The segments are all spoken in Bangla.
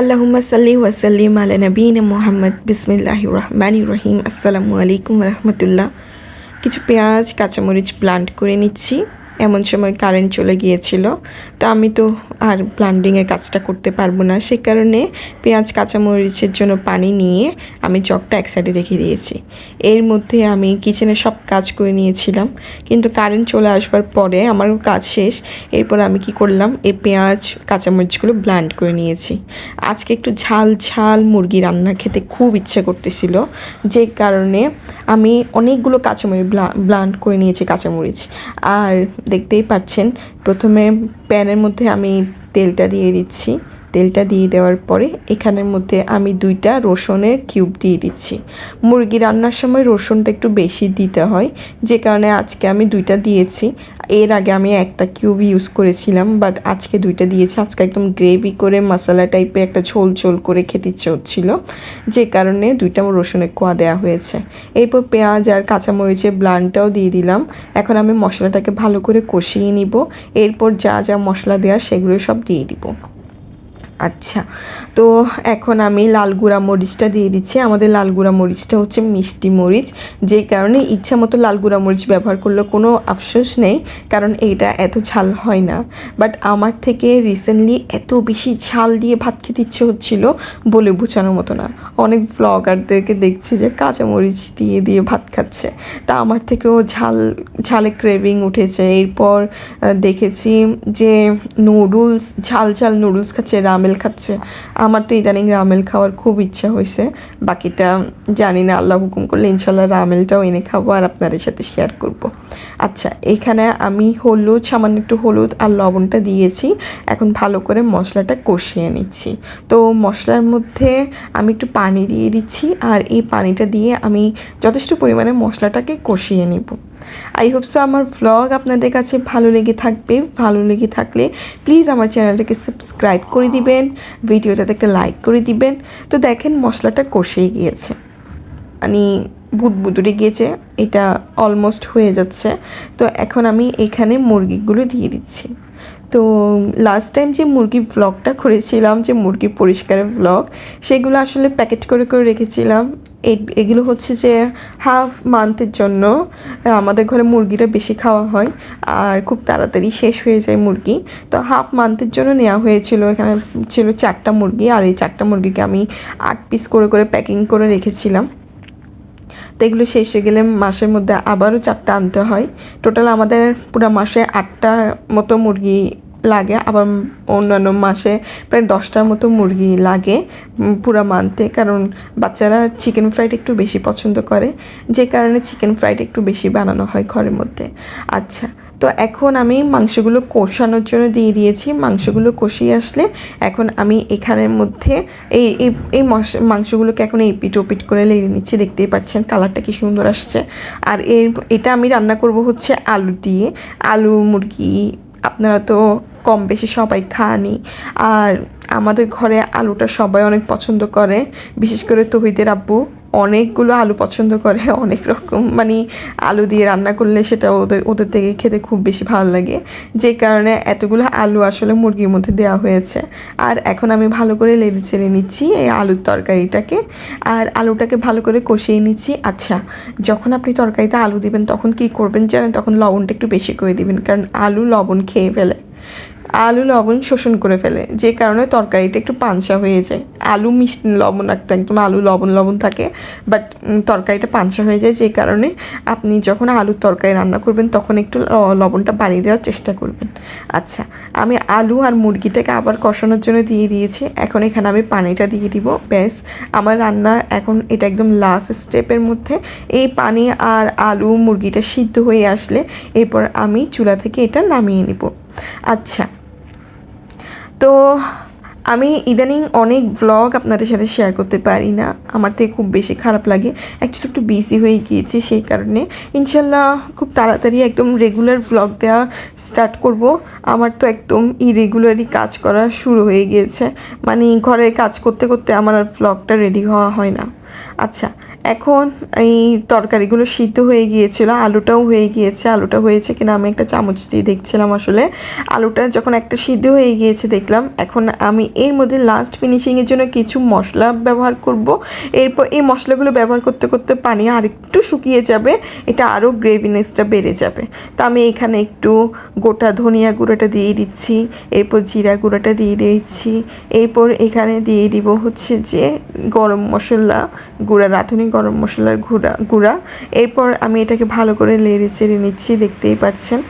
আল্লাহুম্মা সাল্লি ওয়াসাল্লিম আলা নবীন মোহাম্মদ বিসমিল্লাহ রহমান রহিম। আসসালামু আলাইকুম রহমতুল্লাহ। কিছু পেঁয়াজ, কাঁচামরিচ প্লান্ট করে নিচ্ছি। সময় কারেন্ট চলে গিয়েছিল। তো আমি তো আর প্লান্টিংয়ের কাজটা করতে পারব না। সে কারণে পেঁয়াজ, কাঁচামরিচের জন্য পানি নিয়ে আমি চকটা এক সাইডে রেখে দিয়েছি। এর মধ্যে আমি কিচেনে সব কাজ করে নিয়েছিলাম। কিন্তু কারেন্ট চলে আসবার পরে আমার কাজ শেষ। এরপর আমি কি করলাম? এই পেঁয়াজ, কাঁচামরিচগুলো ব্লান্ড করে নিয়েছি। আজকে একটু ঝাল ঝাল মুরগি রান্না খেতে খুব ইচ্ছে করতেছিল। যে কারণে আমি অনেকগুলো কাঁচামরিচ ব্লান্ড করে নিয়েছি কাঁচামরিচ। আর দেখতেই পাচ্ছেন। প্রথমে প্যানের মধ্যে আমি তেলটা দিয়ে দিচ্ছি। তেলটা দিয়ে দেওয়ার পরে এখানের মধ্যে আমি দুইটা রসুনের কিউব দিয়ে দিচ্ছি। মুরগি রান্নার সময় রসুনটা একটু বেশি দিতে হয়। যে কারণে আজকে আমি দুইটা দিয়েছি। এর আগে আমি একটা কিউব ইউজ করেছিলাম বাট আজকে দুইটা দিয়েছি। আজকে একদম গ্রেভি করে মশলা টাইপের একটা ঝোল ঝোল করে খেতে ইচ্ছে হচ্ছিল। যে কারণে দুইটা রসুনের কোয়া দেওয়া হয়েছে। এরপর পেঁয়াজ আর কাঁচামরিচের ব্লানটাও দিয়ে দিলাম। এখন আমি মশলাটাকে ভালো করে কষিয়ে নিব। এরপর যা যা মশলা দেওয়ার সেগুলো সব দিয়ে দিব। আচ্ছা তো এখন আমি লাল গুঁড়া মরিচটা দিয়ে দিচ্ছি। আমাদের লাল গুঁড়া মরিচটা হচ্ছে মিষ্টি মরিচ। যে কারণে ইচ্ছা মতো লাল গুঁড়া মরিচ ব্যবহার করলে কোনো আফসোস নেই, কারণ এইটা এত ঝাল হয় না। বাট আমার থেকে রিসেন্টলি এত বেশি ঝাল দিয়ে ভাত খেতে ইচ্ছে হচ্ছিল বলে বোঝানোর মতো না। অনেক ব্লগারদেরকে দেখছি যে কাঁচা মরিচ দিয়ে দিয়ে ভাত খাচ্ছে। তা আমার থেকেও ঝাল, ঝালে ক্রেভিং উঠেছে। এরপর দেখেছি যে নুডলস ঝাল ঝাল নুডলস খাচ্ছে রামেল রামেল খাচ্ছে। আমার তো ইদানিং রামেল খাওয়ার খুব ইচ্ছা হয়েছে বাকিটা জানি না, আল্লাহ হুকুম করলে ইনশাল্লাহ রামেলটাও এনে খাব আর আপনাদের সাথে শেয়ার করব। আচ্ছা এখানে আমি হলুদ, সামান্য একটু হলুদ আর লবণটা দিয়েছি। এখন ভালো করে মশলাটা কষিয়ে নিচ্ছি। তো মশলার মধ্যে আমি একটু পানি দিয়ে দিচ্ছি আর এই পানিটা দিয়ে আমি যথেষ্ট পরিমাণে মশলাটাকে কষিয়ে নিব। আই হোপ সো আমার ভ্লগ আপনাদের কাছে ভালো লেগে থাকবে। ভালো লেগে থাকলে প্লিজ আমার চ্যানেলটাকে সাবস্ক্রাইব করে দিবেন, ভিডিওটাতে একটা লাইক করে দিবেন। তো দেখেন মশলাটা কষেই গিয়েছে। মানে বুদবুদুরে গিয়েছে, এটা অলমোস্ট হয়ে যাচ্ছে। তো এখন আমি এখানে মুরগিগুলো দিয়ে দিচ্ছি। তো লাস্ট টাইম যে মুরগি ব্লগটা করেছিলাম, যে মুরগি পরিষ্কারের ব্লগ সেগুলো আসলে প্যাকেট করে করে রেখেছিলাম। এগুলো হচ্ছে যে হাফ মান্থের জন্য আমাদের ঘরে মুরগিটা বেশি খাওয়া হয়, আর খুব তাড়াতাড়ি শেষ হয়ে যায় মুরগি। তো হাফ মান্থের জন্য নেওয়া হয়েছিল, এখানে ছিল চারটা মুরগি, আর এই চারটা মুরগিকে আমি আট পিস করে করে প্যাকিং করে রেখেছিলাম। তো এগুলো শেষ হয়ে গেলে মাসের মধ্যে আবারও চারটা আনতে হয়। টোটাল আমাদের পুরো মাসে আটটা মতো মুরগি লাগে, আবার অন্যান্য মাসে প্রায় দশটার মতো মুরগি লাগে পুরা মানতে কারণ বাচ্চারা চিকেন ফ্রাইড একটু বেশি পছন্দ করে, যে কারণে চিকেন ফ্রাইড একটু বেশি বানানো হয় ঘরের মধ্যে। আচ্ছা তো এখন আমি মাংসগুলো কষানোর জন্য দিয়ে দিয়েছি। মাংসগুলো কষিয়ে আসলে এখন আমি এখানের মধ্যে এই এই মাংসগুলোকে এখন এই পিট ওপিট করে লেগে নিচ্ছি। দেখতেই পাচ্ছেন কালারটা কি সুন্দর আসছে। আর এর, এটা আমি রান্না করব হচ্ছে আলু দিয়ে। আলু, মুরগি, আপনারা তো কম বেশি সবাই খানি। আর আমাদের ঘরে আলুটা সবাই অনেক পছন্দ করে। বিশেষ করে তহিদের আব্বু অনেকগুলো আলু পছন্দ করে, অনেক রকম। মানে আলু দিয়ে রান্না করলে সেটা ওদের ওদের থেকে খেতে খুব বেশি ভালো লাগে। যে কারণে এতগুলো আলু আসলে মুরগির মধ্যে দেওয়া হয়েছে। আর এখন আমি ভালো করে লেড়ে চেড়ে নিচ্ছি এই আলুর তরকারিটাকে। আর আলুটাকে ভালো করে কষিয়ে নিচ্ছি। আচ্ছা যখন আপনি তরকারিতে আলু দিবেন তখন কি করবেন জানেন? তখন লবণটা একটু বেশি করে দিবেন। কারণ আলু লবণ খেয়ে ফেলে। আলু, লবণ শোষণ করে ফেলে। যে কারণে তরকারিটা একটু পাঞ্চা হয়ে যায়। আলু মিষ্টি, লবণ একটা একদম আলু, লবণ লবণ থাকে বাট তরকারিটা পাঞ্চা হয়ে যায়। যে কারণে আপনি যখন আলুর তরকারি রান্না করবেন, তখন একটু লবণটা বাড়িয়ে দেওয়ার চেষ্টা করবেন। আচ্ছা আমি আলু আর মুরগিটাকে আবার কষানোর জন্য দিয়ে দিয়েছি। এখন এখানে আমি পানিটা দিয়ে দিব। ব্যাস, আমার রান্না এখন এটা একদম লাস্ট স্টেপের মধ্যে। এই পানি আর আলু, মুরগিটা সিদ্ধ হয়ে আসলে এরপর আমি চুলা থেকে এটা নামিয়ে নিব। আচ্ছা। তো আমি ইদানিং অনেক ভ্লগ আপনাদের সাথে শেয়ার করতে পারি না। আমার থেকে খুব বেশি খারাপ লাগে। অ্যাকচুয়ালি একটু বিজি হয়ে গিয়েছে সেই কারণে। ইনশাল্লাহ খুব তাড়াতাড়ি একদম রেগুলার ভ্লগ দেওয়া স্টার্ট করব। আমার তো একদম ইরেগুলারই কাজ করা শুরু হয়ে গিয়েছে। মানে ঘরে কাজ করতে করতে আমার আর ভ্লগটা রেডি হওয়া হয় না। আচ্ছা এখন এই তরকারিগুলো সিদ্ধ হয়ে গিয়েছিল, আলুটাও হয়ে গিয়েছে। আলুটা হয়েছে কিনা আমি একটা চামচ দিয়ে দেখছিলাম আসলে। আলুটা যখন একটা সিদ্ধ হয়ে গিয়েছে দেখলাম, এখন আমি এর মধ্যে লাস্ট ফিনিশিংয়ের জন্য কিছু মশলা ব্যবহার করব। এরপর এই মশলাগুলো ব্যবহার করতে করতে পানি আর একটু শুকিয়ে যাবে, এটা আরও গ্রেভিনেসটা বেড়ে যাবে। তো আমি এখানে একটু গোটা ধনিয়া গুঁড়োটা দিয়ে দিচ্ছি, এরপর জিরা গুঁড়োটা দিয়ে দিচ্ছি, এরপর এখানে দিয়ে দিব হচ্ছে যে গরম মশলা গুঁড়া, রাঁধুনি গরম মশলার গুঁড়া গুঁড়া। এরপর আমি এটাকে ভালো করে লেড়ে চেড়ে নিচ্ছি, দেখতেই পাচ্ছেন।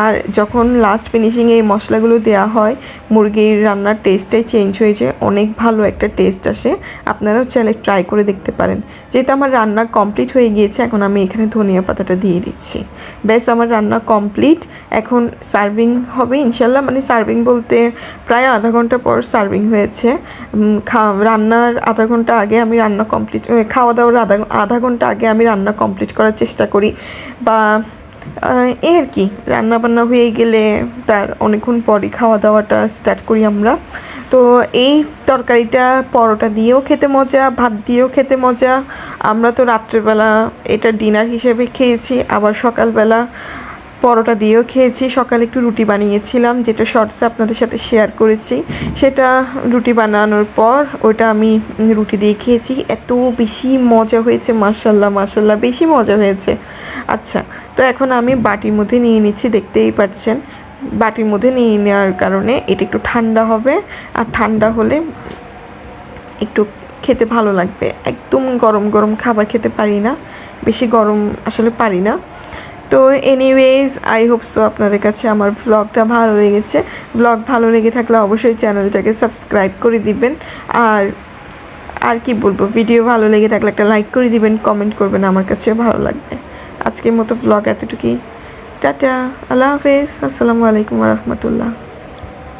আর যখন লাস্ট ফিনিশিংয়ে এই মশলাগুলো দেওয়া হয়, মুরগির রান্নার টেস্টটাই চেঞ্জ হয়ে যায়। অনেক ভালো একটা টেস্ট আসে। আপনারাও চাইলে ট্রাই করে দেখতে পারেন। যেহেতু আমার রান্না কমপ্লিট হয়ে গিয়েছে, এখন আমি এখানে ধনিয়া পাতাটা দিয়ে দিচ্ছি। ব্যাস, আমার রান্না কমপ্লিট এখন সার্ভিং হবে, ইনশাল্লাহ। মানে সার্ভিং বলতে প্রায় আধা ঘণ্টা পর সার্ভিং হয়েছে। রান্নার আধা ঘণ্টা আগে আমি রান্না কমপ্লিট খাওয়া দাওয়ার আধা আধা ঘণ্টা আগে আমি রান্না কমপ্লিট করার চেষ্টা করি বা এই আর কি, রান্নাবান্না হয়ে গেলে তার অনেকক্ষণ পরই খাওয়া দাওয়াটা স্টার্ট করি আমরা। তো এই তরকারিটা, পরোটা দিয়েও খেতে মজা, ভাত দিয়েও খেতে মজা। আমরা তো রাত্রেবেলা এটা ডিনার হিসেবে খেয়েছি, আবার সকালবেলা পরোটা দিয়েও খেয়েছি। সকালে একটু রুটি বানিয়েছিলাম, যেটা শর্টসে আপনাদের সাথে শেয়ার করেছি। সেটা রুটি বানানোর পর ওটা আমি রুটি দিয়ে খেয়েছি। এত বেশি মজা হয়েছে মার্শাল্লাহ মার্শাল্লাহ বেশি মজা হয়েছে। আচ্ছা তো এখন আমি বাটির মধ্যে নিয়ে নিচ্ছি, দেখতেই পাচ্ছেন। বাটির মধ্যে নিয়ে নেওয়ার কারণে এটা একটু ঠান্ডা হবে। আর ঠান্ডা হলে একটু খেতে ভালো লাগবে। একদম গরম গরম খাবার খেতে পারি না। বেশি গরম আসলে পারি না। তো এনিওয়েজ আই হোপ সো আপনাদের কাছে আমার ব্লগটা ভালো লেগেছে। ব্লগ ভালো লেগে থাকলে অবশ্যই চ্যানেলটাকে সাবস্ক্রাইব করে দিবেন। আর আর কি বলব ভিডিও ভালো লেগে থাকলে একটা লাইক করে দিবেন কমেন্ট করবেন, আমার কাছে ভালো লাগবে। আজকের মতো ব্লগ এতটুকুই। টাটা, আল্লাহ হাফেজ, আসসালামু আলাইকুম রহমতুল্লাহ।